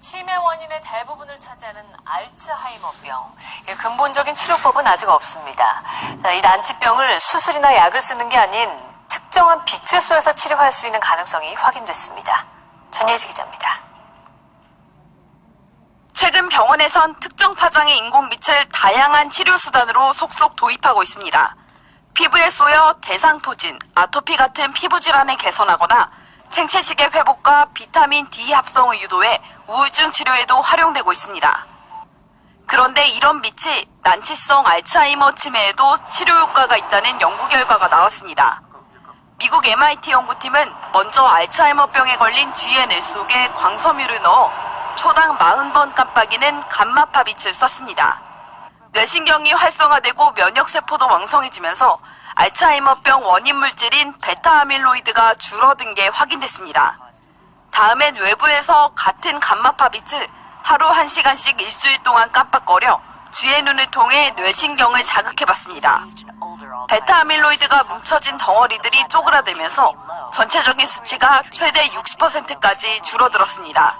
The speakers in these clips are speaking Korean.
치매 원인의 대부분을 차지하는 알츠하이머병. 이 근본적인 치료법은 아직 없습니다. 자, 이 난치병을 수술이나 약을 쓰는 게 아닌 특정한 빛을 쏘여서 치료할 수 있는 가능성이 확인됐습니다. 전예지 기자입니다. 최근 병원에선 특정 파장의 인공빛을 다양한 치료 수단으로 속속 도입하고 있습니다. 피부에 쏘여 대상포진, 아토피 같은 피부 질환을 개선하거나 생체식의 회복과 비타민 D 합성을 유도해 우울증 치료에도 활용되고 있습니다. 그런데 이런 빛이 난치성 알츠하이머 치매에도 치료 효과가 있다는 연구 결과가 나왔습니다. 미국 MIT 연구팀은 먼저 알츠하이머병에 걸린 GNL 속에 광섬유를 넣어 초당 40번 깜빡이는 감마파 빛을 썼습니다. 뇌신경이 활성화되고 면역세포도 왕성해지면서 알츠하이머병 원인 물질인 베타 아밀로이드가 줄어든 게 확인됐습니다. 다음엔 외부에서 같은 감마파 빛을 하루 1시간씩 일주일 동안 깜빡거려 쥐의 눈을 통해 뇌신경을 자극해봤습니다. 베타 아밀로이드가 뭉쳐진 덩어리들이 쪼그라들면서 전체적인 수치가 최대 60%까지 줄어들었습니다.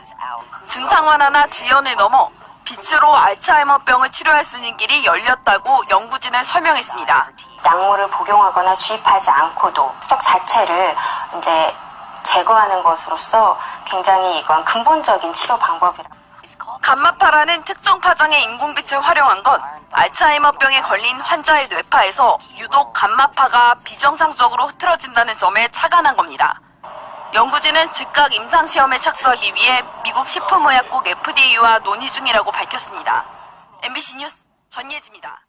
증상 완화나 지연을 넘어 빛으로 알츠하이머병을 치료할 수 있는 길이 열렸다고 연구진은 설명했습니다. 약물을 복용하거나 주입하지 않고도 적 자체를 이제 제거하는 것으로서 굉장히 이건 근본적인 치료 방법이라. 감마파라는 특정 파장의 인공빛을 활용한 건 알츠하이머병에 걸린 환자의 뇌파에서 유독 감마파가 비정상적으로 흐트러진다는 점에 착안한 겁니다. 연구진은 즉각 임상시험에 착수하기 위해 미국 식품의약국 FDA와 논의 중이라고 밝혔습니다. MBC 뉴스 전예지입니다.